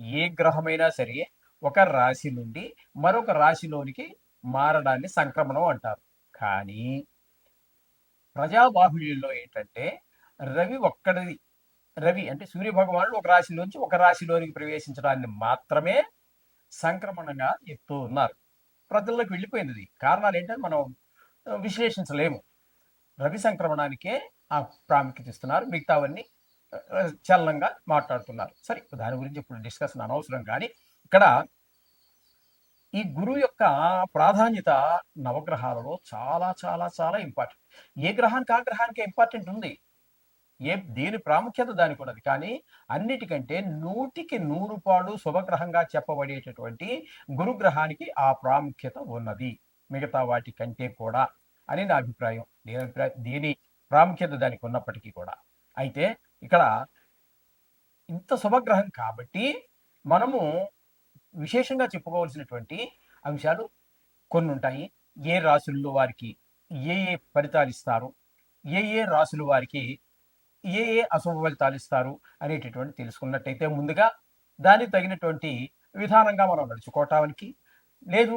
ఏ గ్రహమైనా సరే ఒక రాశి నుండి మరొక రాశిలోనికి మారడాన్ని సంక్రమణం అంటారు. కానీ ప్రజాబాహుళ్యంలో ఏంటంటే రవి ఒక్కడిది. రవి అంటే సూర్య భగవానుడు ఒక రాశిలోంచి ఒక రాశిలోనికి ప్రవేశించడాన్ని మాత్రమే సంక్రమణంగా చెప్తూ ఉన్నారు. ప్రజల్లోకి వెళ్ళిపోయింది కారణాలు ఏంటంటే మనం విశ్లేషించలేము. రవి సంక్రమణానికే ఆ ప్రాముఖ్యత ఇస్తున్నారు. మిగతావన్నీ చలనంగా మాట్లాడుతున్నారు. సరే దాని గురించి ఇప్పుడు డిస్కషన్ అనవసరం కానీ ఇక్కడ ఈ గురువు యొక్క ప్రాధాన్యత నవగ్రహాలలో చాలా చాలా చాలా ఇంపార్టెంట్ ఏ గ్రహానికి ఆ గ్రహానికి ఇంపార్టెంట్ ఉంది? ఏ దేని ప్రాముఖ్యత దానికి ఉన్నది? కానీ అన్నిటికంటే నూటికి నూరు పాడు శుభగ్రహంగా చెప్పబడేటటువంటి గురుగ్రహానికి ఆ ప్రాముఖ్యత ఉన్నది. మిగతా వాటి కంటే కూడా అని నా అభిప్రాయం. దేని అభిప్రాయం దేని ప్రాముఖ్యత దానికి ఉన్నప్పటికీ కూడా. అయితే ఇక్కడ ఇంత శుభగ్రహం కాబట్టి మనము విశేషంగా చెప్పుకోవాల్సినటువంటి అంశాలు కొన్ని ఉంటాయి. ఏ రాసుల్లో వారికి ఏ ఏ ఫలితాలు ఇస్తారు? ఏ ఏ రాసులు వారికి ఏ ఏ అశుభ ఫలితాలు ఇస్తారు అనేటటువంటి తెలుసుకున్నట్టయితే ముందుగా దానికి తగినటువంటి విధానంగా మనం నడుచుకోవటానికి లేదు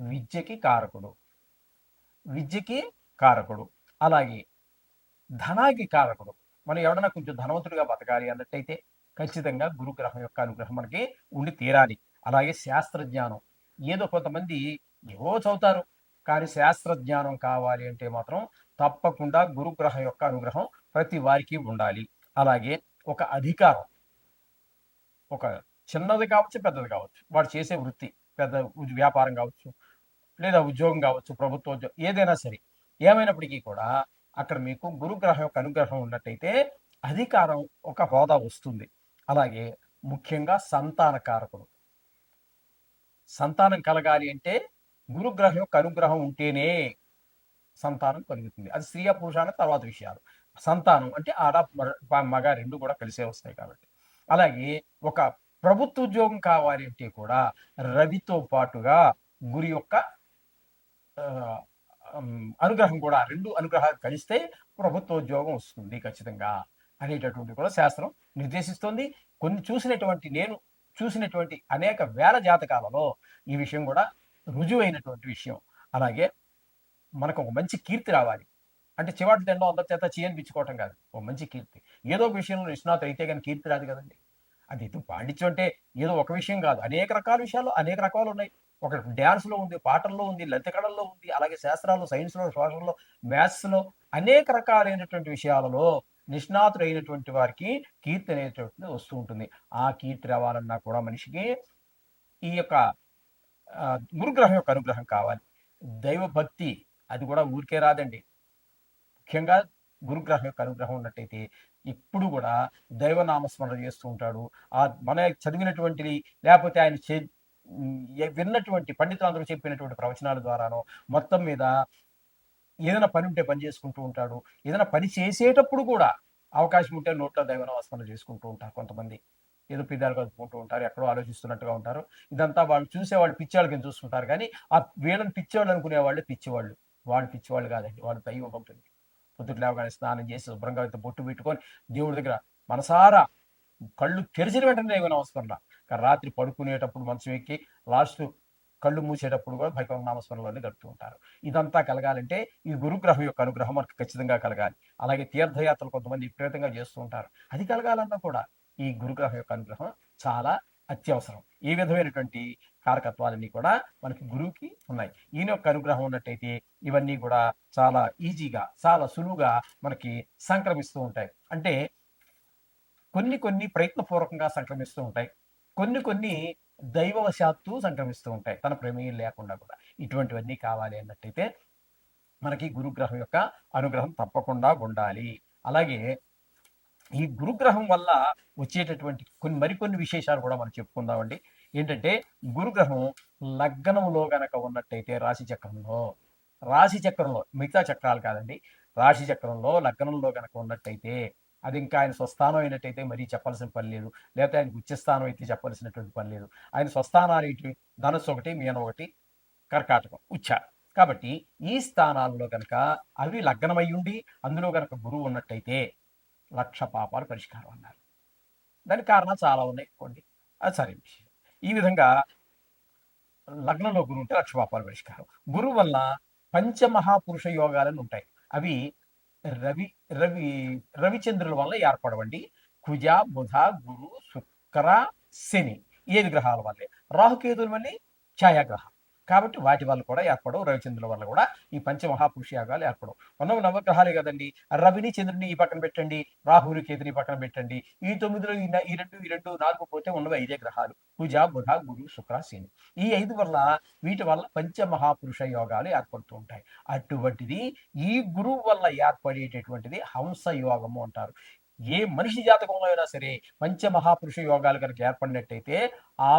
విద్యకి కారకుడు. విద్యకి కారకుడు. అలాగే ధనానికి కారకుడు. మనం ఎవడన్నా కొంచెం ధనవంతుడిగా బతకాలి అన్నట్టయితే ఖచ్చితంగా గురుగ్రహం యొక్క అనుగ్రహం మనకి ఉండి తీరాలి. అలాగే శాస్త్రజ్ఞానం. ఏదో కొంతమంది ఏవో చదువుతారు. కానీ శాస్త్రజ్ఞానం కావాలి అంటే మాత్రం తప్పకుండా గురుగ్రహం యొక్క అనుగ్రహం ప్రతి వారికి ఉండాలి. అలాగే ఒక అధికారం. ఒక చిన్నది కావచ్చు పెద్దది కావచ్చు. వాడు చేసే వృత్తి పెద్ద వ్యాపారం కావచ్చు లేదా ఉద్యోగం కావచ్చు ప్రభుత్వ ఉద్యోగం ఏదైనా సరే ఏమైనప్పటికీ కూడా అక్కడ మీకు గురుగ్రహం యొక్క అనుగ్రహం ఉన్నట్టయితే అధికారం ఒక హోదా వస్తుంది. అలాగే ముఖ్యంగా సంతాన కారకుడు. సంతానం కలగాలి అంటే గురుగ్రహం యొక్క అనుగ్రహం ఉంటేనే సంతానం కలుగుతుంది. అది స్త్రీ పురుషాన తర్వాత విషయాలు. సంతానం అంటే ఆడ మగ- మగ రెండు కూడా కలిసే వస్తాయి కాబట్టి. అలాగే ఒక ప్రభుత్వ ఉద్యోగం కావాలి అంటే కూడా రవితో పాటుగా గురి యొక్క అనుగ్రహం కూడా రెండు అనుగ్రహాలు కలిస్తే ప్రభుత్వ ఉద్యోగం వస్తుంది ఖచ్చితంగా అనేటటువంటి కూడా శాస్త్రం నిర్దేశిస్తోంది. కొన్ని చూసినటువంటి నేను చూసినటువంటి అనేక వేల జాతకాలలో ఈ విషయం కూడా రుజువైనటువంటి విషయం. అలాగే మనకు ఒక మంచి కీర్తి రావాలి. అంటే చివాటి దండం అందరి చేత చేయనిపించుకోవటం కాదు. ఒక మంచి కీర్తి. ఏదో ఒక విషయంలో నిష్ణాత అయితే కానీ కీర్తి రాదు కదండి. అది ఇది పాండిత్యం అంటే ఏదో ఒక విషయం కాదు. అనేక రకాల విషయాలు అనేక రకాలు ఉన్నాయి. ఒక డ్యాన్స్లో ఉంది పాటల్లో ఉంది లలిత ఉంది అలాగే శాస్త్రాల్లో సైన్స్లో సోషల్లో మ్యాథ్స్లో అనేక రకాలైనటువంటి విషయాలలో నిష్ణాతుడైనటువంటి వారికి కీర్తి అనేటువంటిది వస్తూ ఉంటుంది. ఆ కీర్తి రావాలన్నా కూడా మనిషికి ఈ యొక్క గురుగ్రహం యొక్క అనుగ్రహం కావాలి. దైవ భక్తి అది కూడా ఊరికే రాదండి. ముఖ్యంగా గురుగ్రహం యొక్క అనుగ్రహం ఉన్నట్టయితే ఇప్పుడు కూడా దైవనామస్మరణ చేస్తూ ఉంటాడు. ఆ మన చదివినటువంటిది లేకపోతే ఆయన చే- విన్నటువంటి పండితులందరూ చెప్పినటువంటి ప్రవచనాల ద్వారానో మొత్తం మీద ఏదైనా పని ఉంటే పని చేసుకుంటూ ఉంటాడు. ఏదైనా పని చేసేటప్పుడు కూడా అవకాశం ఉంటే నోట్లో దైవనామస్మరణ చేసుకుంటూ ఉంటారు కొంతమంది. ఏదో పిదాలు కలుపుకుంటూ ఉంటారు ఎక్కడో ఆలోచిస్తున్నట్టుగా ఉంటారు. ఇదంతా వాళ్ళు చూసే వాళ్ళు పిచ్చేవాళ్ళకి చూస్తుంటారు కానీ ఆ వీళ్ళని పిచ్చేవాళ్ళు అనుకునే వాళ్ళు పిచ్చివాళ్ళు. వాళ్ళు పిచ్చివాళ్ళు కాదండి వాళ్ళు దైవ భక్తులు పొద్దుట లేవగానే స్నానం చేసి శుభ్రంగా ఇంత బొట్టు పెట్టుకొని దేవుడి దగ్గర మనసారా కళ్ళు తెరిచిన వెంటనే దైవ నమస్మరణ రాత్రి పడుకునేటప్పుడు మంచం ఎక్కి లాస్ట్ కళ్ళు మూసేటప్పుడు కూడా భగవన్ నామస్మరణలోనే గడుపుతూ ఉంటారు. ఇదంతా కలగాలంటే ఈ గురుగ్రహం యొక్క అనుగ్రహం మనకు ఖచ్చితంగా కలగాలి. అలాగే తీర్థయాత్రలు కొంతమంది విపరీతంగా చేస్తూ ఉంటారు. అది కలగాలన్నా కూడా ఈ గురుగ్రహం యొక్క అనుగ్రహం చాలా అత్యవసరం. ఈ విధమైనటువంటి కారకత్వాలన్నీ కూడా మనకి గురువుకి ఉన్నాయి. ఈయన యొక్క అనుగ్రహం ఉన్నట్టయితే ఇవన్నీ కూడా చాలా ఈజీగా చాలా సులువుగా మనకి సంక్రమిస్తూ ఉంటాయి. అంటే కొన్ని కొన్ని ప్రయత్నపూర్వకంగా సంక్రమిస్తూ ఉంటాయి. కొన్ని కొన్ని దైవవశాత్తు సంక్రమిస్తూ ఉంటాయి. తన ప్రమేయం లేకుండా కూడా. ఇటువంటివన్నీ కావాలి అన్నట్టయితే మనకి గురుగ్రహం యొక్క అనుగ్రహం తప్పకుండా ఉండాలి. అలాగే ఈ గురుగ్రహం వల్ల వచ్చేటటువంటి కొన్ని మరికొన్ని విశేషాలు కూడా మనం చెప్పుకుందామండి. ఏంటంటే గురుగ్రహం లగ్నంలో గనక ఉన్నట్టయితే రాశి చక్రంలో రాశి చక్రంలో మిగతా చక్రాలు కాదండి. రాశి చక్రంలో లగ్నంలో గనక ఉన్నట్టయితే అది ఇంకా ఆయన స్వస్థానం అయినట్టయితే మరీ చెప్పాల్సిన పని లేదు. లేకపోతే ఆయనకు ఉచ్చస్థానం అయితే చెప్పాల్సినటువంటి పని లేదు. ఆయన స్వస్థానాలు ఏంటి? ధనస్సు ఒకటి మీన ఒకటి కర్కాటకం ఉచ్చ. కాబట్టి ఈ స్థానాల్లో కనుక అవి లగ్నమై ఉండి అందులో కనుక గురువు ఉన్నట్టయితే లక్ష పాపాలు పరిష్కారం అన్నారు. దానికి కారణాలు చాలా ఉన్నాయి కొన్ని అది సరే విషయం. ఈ విధంగా లగ్నంలో గురువు ఉంటే లక్ష పాపాలు పరిష్కారం. గురువు వల్ల పంచమహాపురుష యోగాలను ఉంటాయి. అవి రవి రవి రవిచంద్రుల వల్ల ఏర్పడవండి. కుజ బుధ గురు శుక్ర శని. ఏడు గ్రహాల వల్లే? రాహుకేతుల వల్లే? ఛాయాగ్రహం. కాబట్టి వాటి వల్ల కూడా ఏర్పడవు రవిచంద్రుల వల్ల కూడా. ఈ పంచమహాపురుష యాగాలు ఏర్పడవు. మనం నవగ్రహాలే కదండి. రవిని చంద్రుని ఈ పక్కన పెట్టండి రాహుని కేతుని పక్కన పెట్టండి. ఈ తొమ్మిదిలో ఈ ఈ రెండు ఈ రెండు నాలుగు పోతే ఉన్నవి ఐదే గ్రహాలు. కుజ బుధ గురు శుక్ర శని. ఈ ఐదు వల్ల వీటి వల్ల పంచమహాపురుష యోగాలు ఏర్పడుతూ ఉంటాయి. అటువంటిది ఈ గురువు వల్ల ఏర్పడేటటువంటిది హంస యోగము అంటారు. ఏ మనిషి జాతకంలో అయినా సరే పంచమహాపురుష యోగాలు కనుక ఏర్పడినట్టయితే ఆ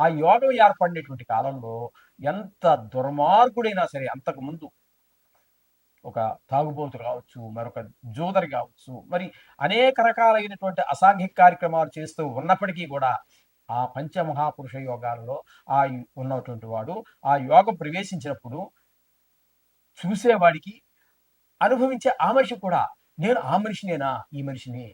ఆ యోగం ఏర్పడినటువంటి కాలంలో ఎంత దుర్మార్గుడైనా సరే అంతకు ముందు ఒక తాగుబోతు కావచ్చు మరొక జోదరి కావచ్చు మరి అనేక రకాలైనటువంటి అసాంఘిక కార్యక్రమాలు చేస్తూ ఉన్నప్పటికీ కూడా ఆ పంచమహాపురుష యోగాలలో ఆ ఉన్నటువంటి వాడు ఆ యోగం ప్రవేశించినప్పుడు చూసేవాడికి అనుభవించే ఆ మనిషి కూడా నేను ఆ మనిషినేనా? ఈ మనిషిని?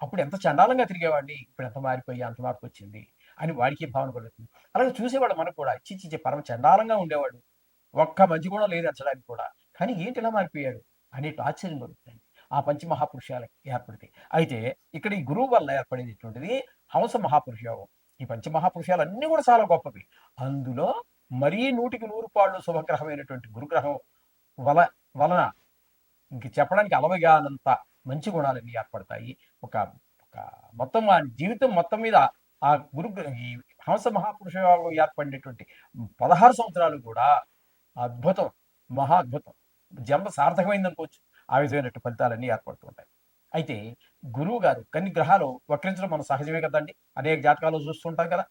అప్పుడు ఎంత చండాలంగా తిరిగేవాడిని ఇప్పుడు ఎంత మారిపోయి అంత మార్పు వచ్చింది? అని వాడికి భావన కలుగుతుంది? అలాగే చూసేవాడు మనకు కూడా చిచ్చి పరమ చండాలంగా ఉండేవాడు. ఒక్క మంచి కూడా లేదు అంచడానికి కూడా. కానీ ఏంటి ఇలా మారిపోయాడు? అనేటు ఆశ్చర్యం కలుగుతుంది. ఆ పంచమహాపురుషాలకి ఏర్పడితే. అయితే ఇక్కడ ఈ గురువు వల్ల ఏర్పడేటటువంటిది హంస మహాపురుషయోగం. ఈ పంచమహాపురుషాలు అన్నీ కూడా చాలా గొప్పవి. అందులో మరీ నూటికి నూరు పాళ్ళు శుభగ్రహమైనటువంటి గురుగ్రహం వల వలన ఇంక చెప్పడానికి అలవగానంత మంచి గుణాలన్నీ ఏర్పడతాయి. ఒక ఒక మొత్తం ఆ జీవితం మొత్తం మీద ఆ గురు ఈ హంస మహాపురుష ఏర్పడినటువంటి పదహారు సంవత్సరాలు కూడా అద్భుతం మహా అద్భుతం. జన్మ సార్థకమైంది అనుకోవచ్చు. ఆ విధమైనటువంటి ఫలితాలన్నీ ఏర్పడుతూ ఉంటాయి. అయితే గురువు గారు కొన్ని గ్రహాలు వక్రించడం మనం సహజమే కదండి. అనేక జాతకాలు చూస్తుంటాం కదా.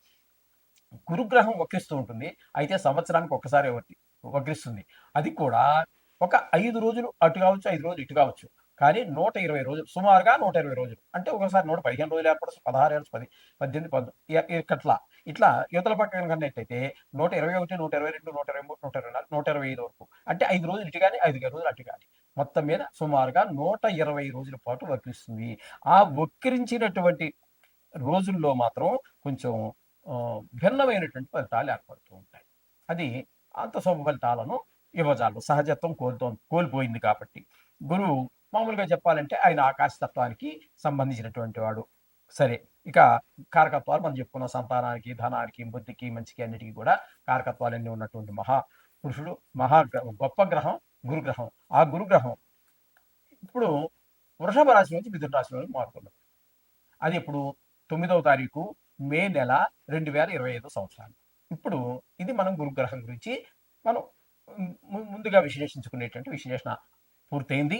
గురుగ్రహం వక్రిస్తూ ఉంటుంది. అయితే సంవత్సరానికి ఒక్కసారి వక్రిస్తుంది. అది కూడా ఒక ఐదు రోజులు అటు కావచ్చు ఐదు రోజులు ఇటు కావచ్చు. కానీ నూట ఇరవై రోజులు సుమారుగా నూట ఇరవై రోజులు. అంటే ఒకసారి నూట పదిహేను రోజులు ఏర్పడచ్చు పదహారు ఏళ్ళు పది పద్దెనిమిది పంతొమ్మిది ఇట్లా ఇట్లా యువతల పక్కన కన్నట్టయితే నూట ఇరవై ఒకటి నూట ఇరవై రెండు నూట ఇరవై మూడు నూట ఇరవై నాలుగు నూట ఇరవై ఐదు వరకు. అంటే ఐదు రోజులు ఇటు కానీ ఐదు రోజులు అటు కానీ. మొత్తం మీద సుమారుగా నూట ఇరవై రోజుల పాటు వక్రిస్తుంది ఆ వక్రించినటువంటి రోజుల్లో మాత్రం కొంచెం భిన్నమైనటువంటి ఫలితాలు ఏర్పడుతూ ఉంటాయి. అది అంత శుభ ఫలితాలను ఇవ్వజాలు సహజత్వం కోల్తో కోల్పోయింది కాబట్టి. గురువు మామూలుగా చెప్పాలంటే ఆయన ఆకాశతత్వానికి సంబంధించినటువంటి వాడు. సరే ఇక కారకత్వాలు మనం చెప్పుకున్న. సంతానానికి ధనానికి బుద్ధికి మంచికి అన్నిటికీ కూడా కారకత్వాలన్నీ ఉన్నటువంటి మహా పురుషుడు మహా గొప్ప గ్రహం గురుగ్రహం. ఆ గురుగ్రహం ఇప్పుడు వృషభ రాశి నుంచి మిథున రాశిలోకి మారుతున్నది అది ఇప్పుడు తొమ్మిదవ తారీఖు మే నెల రెండు వేల ఇరవై ఐదో సంవత్సరాలు. ఇప్పుడు ఇది మనం గురుగ్రహం గురించి మనం ముందుగా విశ్లేషించుకునేటువంటి విశ్లేషణ పూర్తయింది.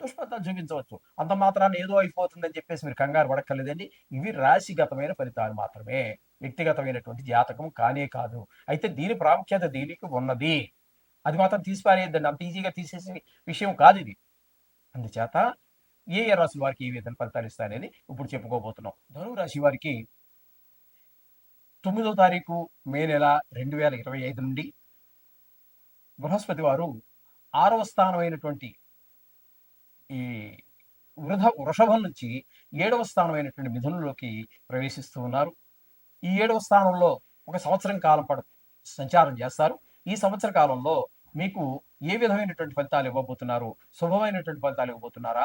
దుష్ఫలితాలు చూపించవచ్చు అంత మాత్రాన్ని ఏదో అయిపోతుందని చెప్పేసి మీరు కంగారు పడక్కర్లేదండి. ఇవి రాశిగతమైన ఫలితాలు మాత్రమే. వ్యక్తిగతమైనటువంటి జాతకం కానే కాదు. అయితే దీని ప్రాముఖ్యత దీనికి ఉన్నది. అది మాత్రం తీసిపారేయద్దండి. అంత ఈజీగా తీసేసే విషయం కాదు ఇది. అందుచేత ఏ ఏ రాశి వారికి ఏ విధంగా ఫలితాలు ఇస్తాయనేది ఇప్పుడు చెప్పుకోబోతున్నాం. ధనువు రాశి వారికి తొమ్మిదో తారీఖు మే నెల రెండు వేల ఇరవై ఐదు నుండి బృహస్పతి వారు ఆరవ స్థానమైనటువంటి ఈ వృధ వృషభం నుంచి ఏడవ స్థానమైనటువంటి మిథునంలోకి ప్రవేశిస్తూ ఉన్నారు. ఈ ఏడవ స్థానంలో ఒక సంవత్సరం కాలం పాటు సంచారం చేస్తారు. ఈ సంవత్సర కాలంలో మీకు ఏ విధమైనటువంటి ఫలితాలు ఇవ్వబోతున్నారు? శుభమైనటువంటి ఫలితాలు ఇవ్వబోతున్నారా?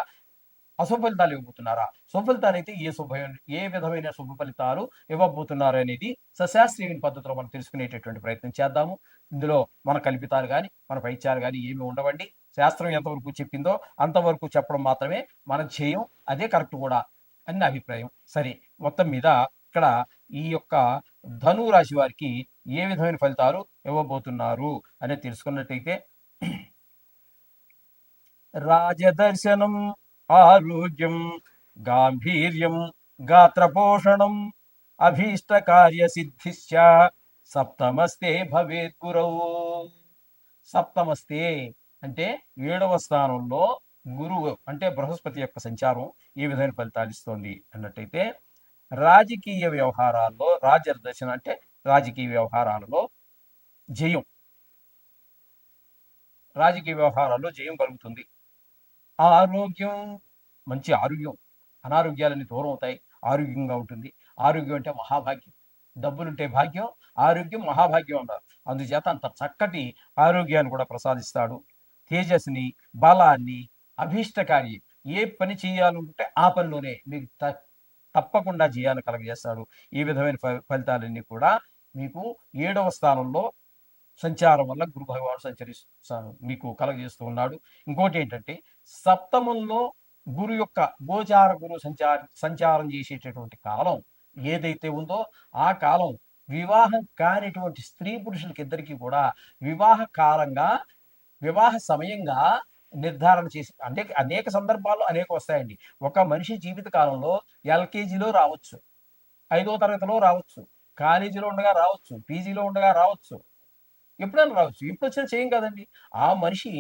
అశుభ ఫలితాలు ఇవ్వబోతున్నారా? శుభ ఫలితాలు అయితే ఏ శుభ ఏ విధమైన శుభ ఫలితాలు ఇవ్వబోతున్నారు అనేది సశాస్త్రీయ పద్ధతిలో మనం తెలుసుకునేటటువంటి ప్రయత్నం చేద్దాము. ఇందులో మన కల్పితాలు కానీ మన పైత్యాలు కానీ ఏమి ఉండవండి. శాస్త్రం ఎంతవరకు చెప్పిందో అంతవరకు చెప్పడం మాత్రమే మనం చేయం. అదే కరెక్ట్ కూడా అని నా అభిప్రాయం. సరే మొత్తం మీద ఇక్కడ ఈ యొక్క ధను రాశి వారికి ఏ విధమైన ఫలితాలు ఇవ్వబోతున్నారు అనేది తెలుసుకున్నట్టయితే రాజదర్శనం ఆరోగ్యం గాంభీర్యం గాత్రపోషణం అభీష్ట కార్య సిద్ధిశ్చ సప్తమస్తే భవేత్ గురౌ సప్తమస్తే అంటే ఏడవ స్థానంలో గురువు అంటే బృహస్పతి యొక్క సంచారం ఏ విధమైన ఫలితాలు ఇస్తోంది అన్నట్టయితే రాజకీయ వ్యవహారాల్లో రాజదర్శనం అంటే రాజకీయ వ్యవహారాలలో జయం. రాజకీయ వ్యవహారాల్లో జయం కలుగుతుంది. ఆరోగ్యం మంచి ఆరోగ్యం అనారోగ్యాలన్నీ దూరం అవుతాయి. ఆరోగ్యంగా ఉంటుంది. ఆరోగ్యం అంటే మహాభాగ్యం. డబ్బులుంటే భాగ్యం ఆరోగ్యం మహాభాగ్యం అన్నారు అందుచేత అంత చక్కటి ఆరోగ్యాన్ని కూడా ప్రసాదిస్తాడు తేజస్ని బలాన్ని అభీష్టకారి ఏ పని చేయాలనుకుంటే ఆ పనిలోనే మీకు త- తప్పకుండా చేయాలని కలగజేస్తాడు. ఈ విధమైన ఫ- ఫలితాలన్నీ కూడా మీకు ఏడవ స్థానంలో సంచారం వల్ల గురు భగవాన్ సంచరిస్తాను మీకు కలగజేస్తూ ఉన్నాడు. ఇంకోటి ఏంటంటే సప్తమంలో గురు యొక్క గోచార గురు సంచార సంచారం చేసేటటువంటి కాలం ఏదైతే ఉందో ఆ కాలం వివాహం కానిటువంటి స్త్రీ పురుషులకి ఇద్దరికీ కూడా వివాహ కాలంగా వివాహ సమయంగా నిర్ధారణ చేసి అంటే అనేక సందర్భాల్లో అనేక వస్తాయండి. ఒక మనిషి జీవిత కాలంలో ఎల్కేజీలో రావచ్చు ఐదో తరగతిలో రావచ్చు కాలేజీలో ఉండగా రావచ్చు పీజీలో ఉండగా రావచ్చు ఎప్పుడైనా రావచ్చు. ఇప్పుడు వచ్చినా చేయం కదండి. ఆ మనిషి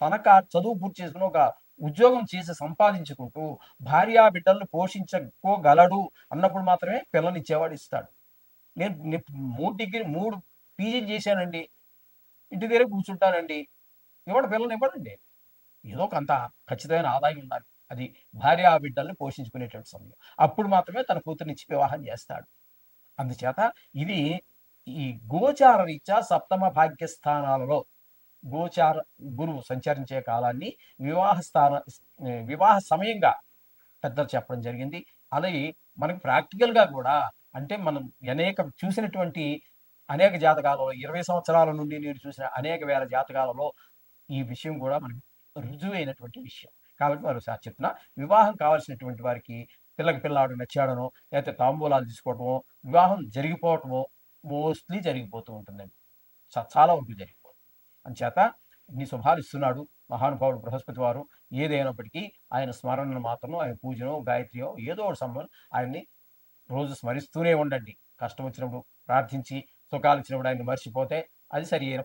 తనక చదువు పూర్తి చేసుకుని ఒక ఉద్యోగం చేసి సంపాదించుకుంటూ భార్యా బిడ్డలను పోషించుకోగలడు అన్నప్పుడు మాత్రమే పిల్లనిచ్చేవాడు ఇస్తాడు. నేను నేను మూడు డిగ్రీ మూడు పీజీ చేశానండి. ఇంటి దగ్గర కూర్చుంటానండి. ఇవ్వడు పిల్లల్ని ఇవ్వడండి. ఏదో కొంత ఖచ్చితమైన ఆదాయం ఉండాలి. అది భార్య ఆ బిడ్డల్ని పోషించుకునేటువంటి సమయం. అప్పుడు మాత్రమే తన కూతురునిచ్చి వివాహం చేస్తాడు. అందుచేత ఇది ఈ గోచార రీత్యా సప్తమ భాగ్యస్థానాలలో గోచార గురువు సంచరించే కాలాన్ని వివాహ స్థాన వివాహ సమయంగా పెద్దలు చెప్పడం జరిగింది. అలాగే మనకు ప్రాక్టికల్గా కూడా అంటే మనం అనేక చూసినటువంటి అనేక జాతకాలలో ఇరవై సంవత్సరాల నుండి నేను చూసిన అనేక వేల జాతకాలలో ఈ విషయం కూడా మనకి రుజువైనటువంటి విషయం. కాబట్టి మరోసారి చెప్తున్నా వివాహం కావాల్సినటువంటి వారికి పిల్లకి పిల్లాడు నచ్చాడనో లేకపోతే తాంబూలాలు తీసుకోవటమో వివాహం జరిగిపోవటమో మోస్ట్లీ జరిగిపోతూ ఉంటుందండి. చాలా వరకు జరిగిపోతుంది. అంచేత ఇన్ని శుభాలు ఇస్తున్నాడు మహానుభావుడు బృహస్పతి వారు. ఏదైనప్పటికీ ఆయన స్మరణను మాత్రము ఆయన పూజనో గాయత్రియో ఏదో ఒక సంబంధం ఆయన్ని రోజు స్మరిస్తూనే ఉండండి. కష్టం వచ్చినప్పుడు ప్రార్థించి సుఖాలు ఇచ్చినప్పుడు ఆయన మర్చిపోతే అది సరి అయిన